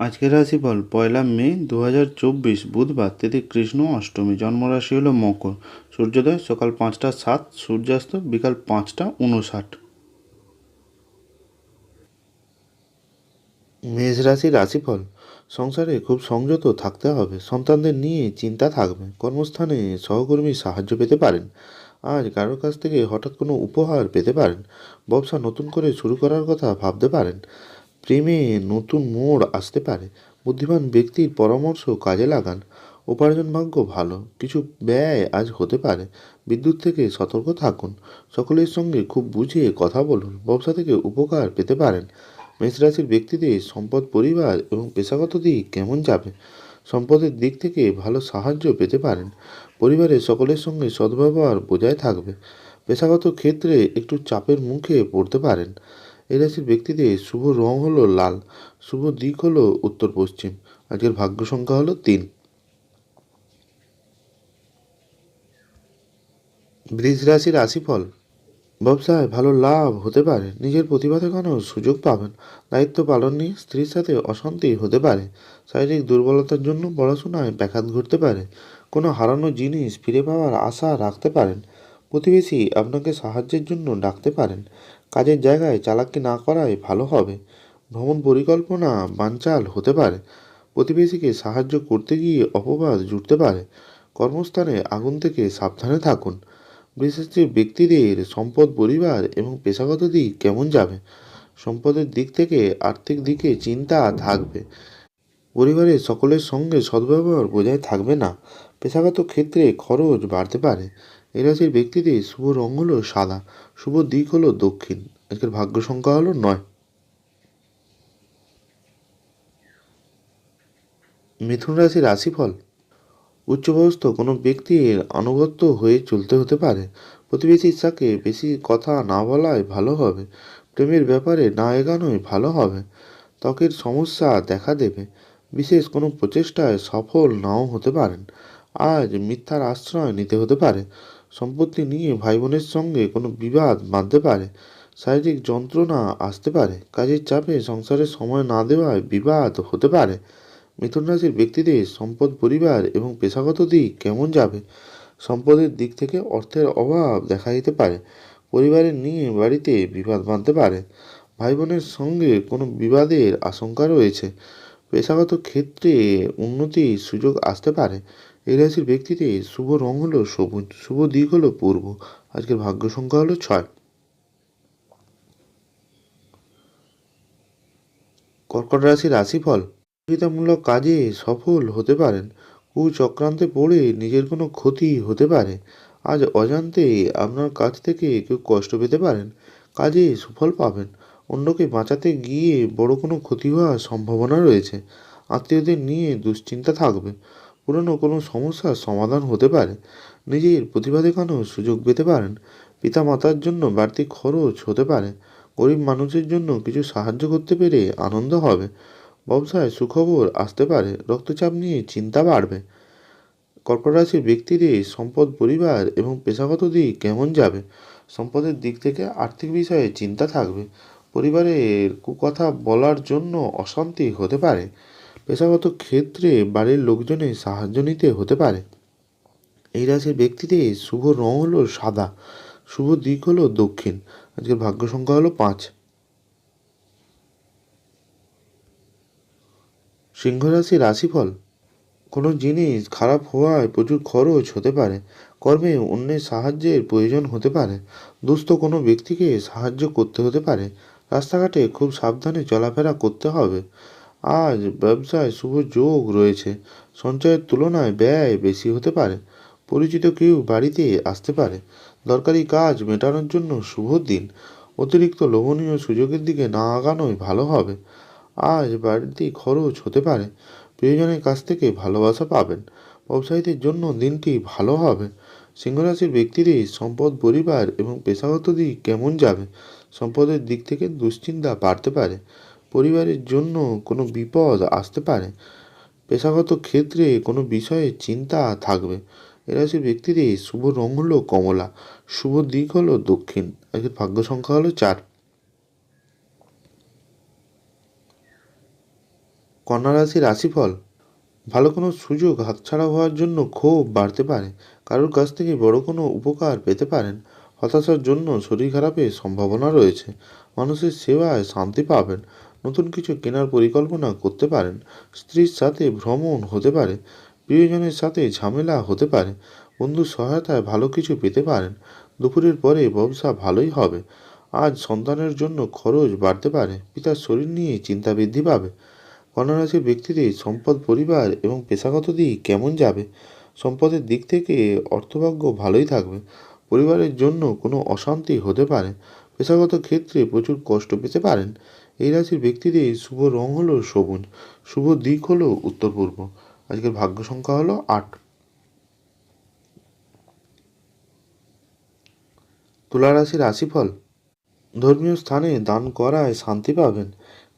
আজকের রাশিফল, পয়লা মে দু চব্বিশ, বুধবার, তিথি কৃষ্ণ অষ্টমী, জন্মরাশি হলো মকর, সূর্যোদয় সকাল পাঁচটা সাত, সূর্যাস্ত বিকাল পাঁচটা উনষাট মেষ রাশি রাশিফল, সংসারে খুব সংযত থাকতে হবে, সন্তানদের নিয়ে চিন্তা থাকবে, কর্মস্থানে সহকর্মী সাহায্য পেতে পারেন আজ কারোর কাছ থেকে হঠাৎ কোনো উপহার পেতে পারেন, ব্যবসা নতুন করে শুরু করার কথা ভাবতে পারেন প্রেমে নতুন মোড় আসতে পারে। বুদ্ধিমান ব্যক্তির পরামর্শ কাজে লাগান। উপার্জন ভাগ্য ভালো। কিছু ব্যয় আজ হতে পারে। বিদ্যুৎ থেকে সতর্ক থাকুন। সকলের সঙ্গে খুব বুঝিয়ে কথা বলুন। ব্যবসা থেকে উপকার পেতে পারেন। মেষ রাশির ব্যক্তিদের সম্পদ পরিবার এবং পেশাগত দিক কেমন যাবে? সম্পদের দিক থেকে ভালো সাহায্য পেতে পারেন। পরিবারের সকলের সঙ্গে সদ্ব্যবহার বজায় থাকবে। পেশাগত ক্ষেত্রে একটু চাপের মুখে পড়তে পারেন। এই রাশির ব্যক্তিদের শুভ রং হলো লাল, শুভ দিক হলো উত্তর পশ্চিম। আজকের ভাগ্য সংখ্যা হলো তিন। বৃষ রাশির রাশিফল, ব্যবসায় ভালো লাভ হতে পারে, নিজের প্রতিভা দেখানোর সুযোগ পাবেন, দায়িত্ব পালন নিয়ে স্ত্রীর সাথে অশান্তি হতে পারে, শারীরিক দুর্বলতার জন্য পড়াশোনায় ব্যাঘাত ঘটতে পারে, কোনো হারানো জিনিস ফিরে পাওয়ার আশা রাখতে পারেন, প্রতিবেশী আপনাকে সাহায্যের জন্য ডাকতে পারেন কাজের জায়গায় চালাকি না করাই ভালো হবে। ভ্রমণ পরিকল্পনা বানচাল হতে পারে। প্রতিবেশীকে সাহায্য করতে গিয়ে অপবাদ জুটতে পারে। কর্মস্থানে আগুন থেকে সাবধানে থাকুন। বিশেষের ব্যক্তিদের সম্পদ, পরিবার এবং পেশাগত দিক কেমন যাবে? সম্পদের দিক থেকে আর্থিক দিকে চিন্তা থাকবে। পরিবারের সকলের সঙ্গে সদ্ব্যবহার বজায় থাকবে না। পেশাগত ক্ষেত্রে খরচ বাড়তে পারে। এই রাশির ব্যক্তিদের শুভ রং হলো সাদা, শুভ দিক হলো দক্ষিণ। আজকের ভাগ্য সংখ্যা হলো নয়। মিথুন রাশির রাশিফল। উচ্চবয়স্ক কোনো ব্যক্তির আনুগত্য হয়ে চলতে হতে পারে। প্রতিবেশীর সাথে বেশি কথা না বলাই ভালো হবে। প্রেমের ব্যাপারে না এগানোই ভালো হবে। ত্বকের সমস্যা দেখা দেবে। বিশেষ কোনো প্রচেষ্টায় সফল নাও হতে পারেন। আজ মিথ্যার আশ্রয় নিতে হতে পারে। সম্পত্তি নিয়ে ভাই বোনের সঙ্গে কোনো বিবাদ বাঁধতে পারে, শারীরিক যন্ত্রণা আসতে পারে, কাজের চাপে সংসারে সময় না দেওয়ায় বিবাদ হতে পারে। মিথুন রাশির ব্যক্তিদের সম্পদ, পরিবার এবং পেশাগত দিক কেমন যাবে? সম্পদের দিক থেকে অর্থের অভাব দেখা দিতে পারে, পরিবারের নিয়ে বাড়িতে বিবাদ বাঁধতে পারে ভাই বোনের সঙ্গে কোনো বিবাদের আশঙ্কা রয়েছে, পেশাগত ক্ষেত্রে উন্নতির সুযোগ আসতে পারে এই রাশির ব্যক্তিদের শুভ রং হলো সবুজ, শুভ দিক হলো পূর্ব। আজকের ভাগ্য সংখ্যা হলো ছয়। কর্কট রাশির রাশিফল প্রতিযোগিতামূলক কাজে সফল হতে পারেন। কুচক্রান্তে পড়ে নিজের কোনো ক্ষতি হতে পারে। আজ অজান্তে আপনার কাছ থেকে কেউ কষ্ট পেতে পারেন, কাজে সুফল পাবেন। অন্যকে বাঁচাতে গিয়ে বড় কোনো ক্ষতি হওয়ার সম্ভাবনা রয়েছে। আত্মীয়দের নিয়ে দুশ্চিন্তা থাকবে। পুরনো কোনো সমস্যার সমাধান হতে পারে। নিজের প্রতিভা দেখানোর সুযোগ পেতে পারেন। পিতা মাতার জন্য বাড়তি খরচ হতে পারে। গরিব মানুষের জন্য কিছু সাহায্য করতে পেরে আনন্দ হবে। ব্যবসায় সুখবর আসতে পারে। রক্তচাপ নিয়ে চিন্তা বাড়বে। কর্কট রাশির ব্যক্তিদের সম্পদ, পরিবার এবং পেশাগত দিক কেমন যাবে? সম্পদের দিক থেকে আর্থিক বিষয়ে চিন্তা থাকবে। পরিবারের কুকথা বলার জন্য অশান্তি হতে পারে। পেশাগত ক্ষেত্রে বাড়ির লোকজনের সাহায্য নিতে হতে পারে। এই রাশির ব্যক্তিদের শুভ রং হলো সাদা, শুভ দিক হলো দক্ষিণ। আজকের ভাগ্য সংখ্যা হলো পাঁচ। সিংহ রাশি রাশিফল, কোনো জিনিস খারাপ হওয়ায় প্রচুর খরচ হতে পারে, কর্মে অন্যের সাহায্যের প্রয়োজন হতে পারে, দুস্থ কোনো ব্যক্তিকে সাহায্য করতে হতে পারে, রাস্তাঘাটে খুব সাবধানে চলাফেরা করতে হবে আজ ব্যবসায় শুভ যোগ রয়েছে। সঞ্চয়ের তুলনায় ব্যয় বেশি হতে পারে। পরিচিত কেউ বাড়িতে আসতে পারে। দরকারি কাজ মেটানোর জন্য শুভ দিন। অতিরিক্ত লোভনীয় সুযোগের দিকে না আগানোই ভালো হবে। আজ বাড়তি খরচ হতে পারে। প্রিয়জনের কাছ থেকে ভালোবাসা পাবেন। ব্যবসায়ীদের জন্য দিনটি ভালো হবে। সিংহরাশির ব্যক্তিদের সম্পদ, পরিবার এবং পেশাগত দিক কেমন যাবে? সম্পদের দিক থেকে দুশ্চিন্তা বাড়তে পারে। পরিবারের জন্য কোনো বিপদ আসতে পারে। পেশাগত ক্ষেত্রে কোনো বিষয়ে চিন্তা থাকবে। এরাশির ব্যক্তিদের শুভ রং হলো কমলা, শুভ দিক হলো দক্ষিণ। আজকের ভাগ্য সংখ্যা হলো চার। কন্যা রাশি রাশিফল, ভালো কোনো সুযোগ হাতছাড়া হওয়ার জন্য ক্ষোভ বাড়তে পারে। কারোর কাছ থেকে বড় কোনো উপকার পেতে পারেন। হতাশার জন্য শরীর খারাপের সম্ভাবনা রয়েছে। মানুষের সেবায় শান্তি পাবেন। নতুন কিছু কেনার পরিকল্পনা করতে পারেন। স্ত্রীর সাথে ভ্রমণ হতে পারে, প্রিয়জনের সাথে ঝামেলা হতে পারে, বন্ধুর সহায়তায় ভালো কিছু পেতে পারেন, দুপুরের পরে ব্যবসা ভালোই হবে, আজ সন্তানের জন্য খরচ বাড়তে পারে, পিতার শরীর নিয়ে চিন্তা বৃদ্ধি পাবে কন্যা রাশির ব্যক্তিদের সম্পদ পরিবার এবং পেশাগত দিক কেমন যাবে, সম্পদের দিক থেকে অর্থভাগ্য ভালোই থাকবে, পরিবারের জন্য কোনো অশান্তি হতে পারে, পেশাগত ক্ষেত্রে প্রচুর কষ্ট পেতে পারেন এই রাশির ব্যক্তিদের শুভ রং হলো সবুজ শুভ দিক হলো উত্তর পূর্ব। আজকের ভাগ্য সংখ্যা হলো আট। তুলা রাশির রাশিফল, ধর্মীয় স্থানে দান করায় শান্তি পাবেন।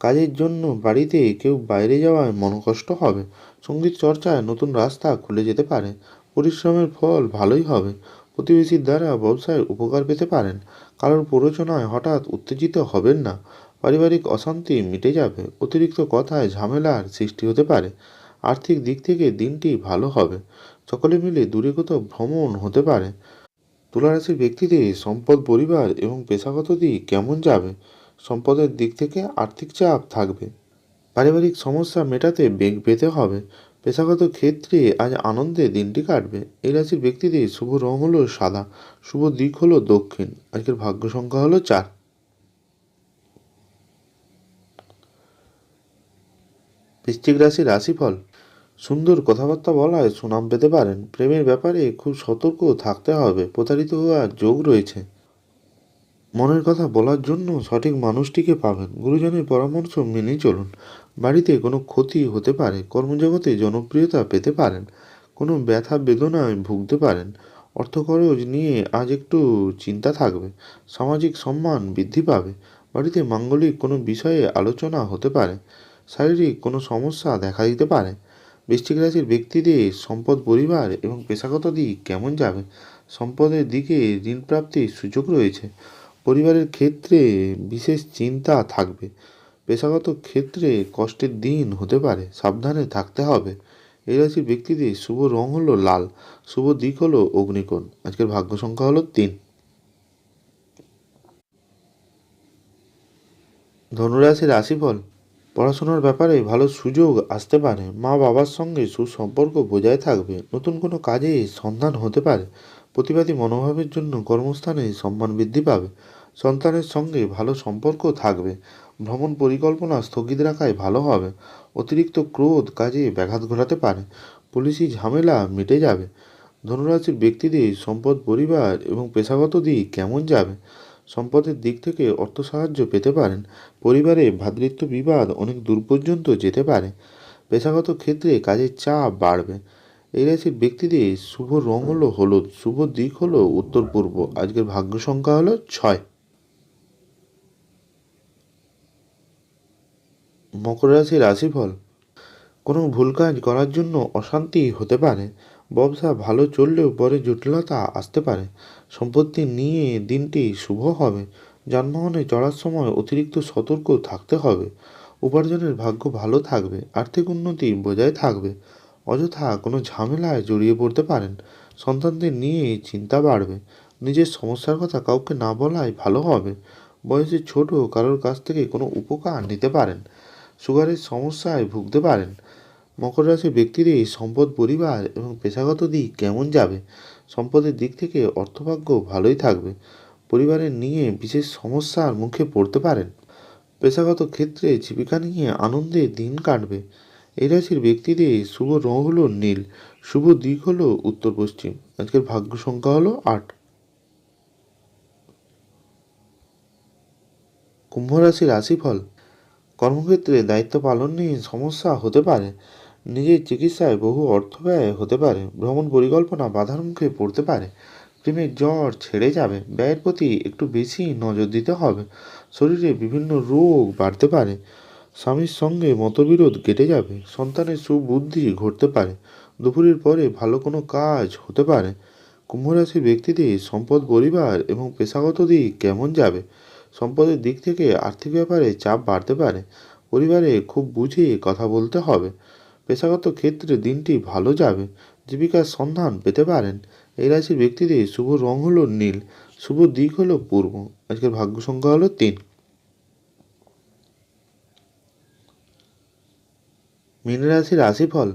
কাজের জন্য বাড়িতে কেউ বাইরে যাওয়ায় মনকষ্ট হবে। সংগীত চর্চায় নতুন রাস্তা খুলে যেতে পারে। পরিশ্রমের ফল ভালোই হবে। প্রতিবেশীর দ্বারা ব্যবসায় উপকার পেতে পারেন। কারোর প্ররোচনায় হঠাৎ উত্তেজিত হবেন না। পারিবারিক অশান্তি মিটে যাবে, অতিরিক্ত কথায় ঝামেলার সৃষ্টি হতে পারে, আর্থিক দিক থেকে দিনটি ভালো হবে, সকলে মিলে দূরে কোথাও ভ্রমণ হতে পারে। তুলারাশির ব্যক্তিদের সম্পদ পরিবার এবং পেশাগত দিক কেমন যাবে, সম্পদের দিক থেকে আর্থিক চাপ থাকবে। পারিবারিক সমস্যা মেটাতে বেগ পেতে হবে, পেশাগত ক্ষেত্রে আজ আনন্দে দিনটি কাটবে। এই রাশির ব্যক্তিদের শুভ রং হলো সাদা, শুভ দিক হলো দক্ষিণ, আজকের ভাগ্য সংখ্যা হলো চার। বৃশ্চিক রাশির রাশিফল। সুন্দর কথাবার্তা বলায় সুনাম পেতে পারেন। প্রেমের ব্যাপারে খুব সতর্ক থাকতে হবে, প্রতারিত হওয়ার যোগ রয়েছে। মনের কথা বলার জন্য সঠিক মানুষটিকে পাবেন। গুরুজনের পরামর্শ মেনে চলুন। বাড়িতে কোনো ক্ষতি হতে পারে, কর্মজগতে জনপ্রিয়তা পেতে পারেন। কোনো ব্যথা, বেদনায় ভুগতে পারেন। অর্থ খরচ নিয়ে আজ একটু চিন্তা থাকবে। সামাজিক সম্মান বৃদ্ধি পাবে। বাড়িতে মাঙ্গলিক কোনো বিষয়ে আলোচনা হতে পারে। শারীরিক কোনো সমস্যা দেখা দিতে পারে। বৃশ্চিক রাশির ব্যক্তিদের সম্পদ পরিবার এবং পেশাগত দিক কেমন যাবে? সম্পদের দিকে ঋণ প্রাপ্তির সুযোগ রয়েছে। পরিবারের ক্ষেত্রে বিশেষ চিন্তা থাকবে। পেশাগত ক্ষেত্রে কষ্টের দিন হতে পারে, সাবধানে থাকতে হবে। এই রাশির ব্যক্তিদের শুভ রং হলো লাল, শুভ দিক হলো অগ্নিকোণ। আজকের ভাগ্য সংখ্যা হলো তিন। ধনুরাশির রাশিফল পড়াশোনার ব্যাপারে ভালো সুযোগ আসতে পারে, মা বাবার সঙ্গে সুসম্পর্ক বজায় থাকবে, নতুন কোনো কাজে সন্ধান হতে পারে, প্রতিবাদী মনোভাবের জন্য কর্মস্থানে সম্মান বৃদ্ধি পাবে, সন্তানের সঙ্গে ভালো সম্পর্ক থাকবে, ভ্রমণ পরিকল্পনা স্থগিত রাখায় ভালো হবে, অতিরিক্ত ক্রোধ কাজে ব্যাঘাত ঘটাতে পারে, পুলিশি ঝামেলা মিটে যাবে, ধনুরাশির ব্যক্তিদের সম্পদ, পরিবার এবং পেশাগত দিক কেমন যাবে সম্পদের দিক থেকে অর্থ সাহায্য পেতে পারেন। পরিবারে ভ্রাতৃত্ব বিবাদ অনেক দূর পর্যন্ত যেতে পারে। পেশাগত ক্ষেত্রে কাজের চাপ বাড়বে। এই রাশির ব্যক্তিদের শুভ রং হলো হলুদ, শুভ দিক হলো উত্তর পূর্ব। আজকের ভাগ্য সংখ্যা হলো ছয়। মকর রাশির রাশিফল। কোনো ভুল কাজ করার জন্য অশান্তি হতে পারে। ব্যবসা ভালো চললেও পরে জটিলতা আসতে পারে। সম্পত্তি নিয়ে দিনটি শুভ হবে। যানবাহনে চড়ার সময় অতিরিক্ত সতর্ক থাকতে হবে। উপার্জনের ভাগ্য ভালো থাকবে, আর্থিক উন্নতি বজায় থাকবে। অযথা কোনো ঝামেলায় জড়িয়ে পড়তে পারেন। সন্তানদের নিয়ে চিন্তা বাড়বে। নিজের সমস্যার কথা কাউকে না বলাই ভালো হবে। বয়সে ছোট কারোর কাছ থেকে কোনো উপকার নিতে পারেন। সুগারের সমস্যায় ভুগতে পারেন। মকর রাশির ব্যক্তিদের সম্পদ, পরিবার এবং পেশাগত দিক কেমন যাবে? সম্পদের দিক থেকে অর্থভাগ্য ভালোই থাকবে। পরিবারের নিয়ে বিশেষ সমস্যার মুখে পড়তে পারেন। পেশাগত ক্ষেত্রে জীবিকা নিয়ে আনন্দে দিন কাটবে। এই রাশির ব্যক্তিদের শুভ রং হলো নীল, শুভ দিক হলো উত্তর পশ্চিম। আজকের ভাগ্য সংখ্যা হলো আট। কুম্ভ রাশির রাশিফল। কর্মক্ষেত্রে দায়িত্ব পালন নিয়ে সমস্যা হতে পারে। নিজের চিকিৎসায় বহু অর্থ ব্যয় হতে পারে, ভ্রমণ পরিকল্পনা বাধার মুখে পড়তে পারে প্রেমের জ্বর ছেড়ে যাবে, ব্যয়ের প্রতি একটু বেশি নজর দিতে হবে, শরীরে বিভিন্ন রোগ বাড়তে পারে, স্বামীর সঙ্গে মতবিরোধ কেটে যাবে, সন্তানের সুবুদ্ধি ঘটতে পারে, দুপুরের পরে ভালো কোনো কাজ হতে পারে কুম্ভ রাশির ব্যক্তিদের সম্পদ, পরিবার এবং পেশাগত দিক কেমন যাবে, সম্পদের দিক থেকে আর্থিক ব্যাপারে চাপ বাড়তে পারে, পরিবারে খুব বুঝে কথা বলতে হবে পেশাগত ক্ষেত্রে দিনটি ভালো যাবে, জীবিকার সন্ধান পেতে পারেন। এই রাশির ব্যক্তিদের শুভ রং হলো নীল, শুভ দিক হলো পূর্ব। আজকের ভাগ্য সংখ্যা হলো তিন। মীন রাশির রাশিফল,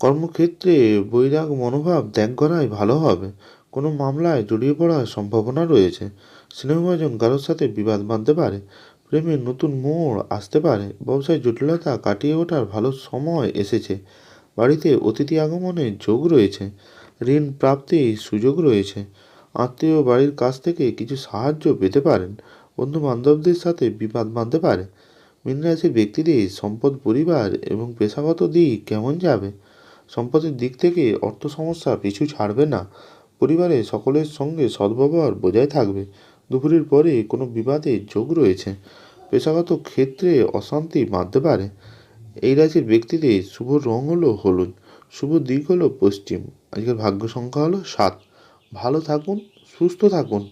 কর্মক্ষেত্রে বৈরাগ মনোভাব ত্যাগ করাই ভালো হবে। কোনো মামলায় জড়িয়ে পড়ার সম্ভাবনা রয়েছে। স্নেহভাজন কারোর সাথে বিবাদ বাঁধতে পারে। প্রেমের নতুন মোড় আসতে পারে। ব্যবসায় জটিলতা কাটিয়ে ওঠার ভালো সময় এসেছে। বাড়িতে অতিথি আগমনের যোগ রয়েছে। ঋণ প্রাপ্তির সুযোগ রয়েছে। আত্মীয় বাড়ির কাছ থেকে কিছু সাহায্য পেতে পারেন। বন্ধু বান্ধবদের সাথে বিবাদ বাঁধতে পারে। মীন রাশির ব্যক্তিদের সম্পদ, পরিবার এবং পেশাগত দিক কেমন যাবে? সম্পদের দিক থেকে অর্থ সমস্যা পিছু ছাড়বে না। পরিবারে সকলের সঙ্গে সদ্ব্যবহার বজায় থাকবে। দুপুরের পরে কোনো বিবাদে যোগ রয়েছে। পেশাগত ক্ষেত্রে অশান্তি বাঁধতে পারে। এই রাশির ব্যক্তিদের শুভ রং হলো হলুদ, শুভ দিক হলো পশ্চিম। আজকের ভাগ্য সংখ্যা হলো সাত। ভালো থাকুন, সুস্থ থাকুন।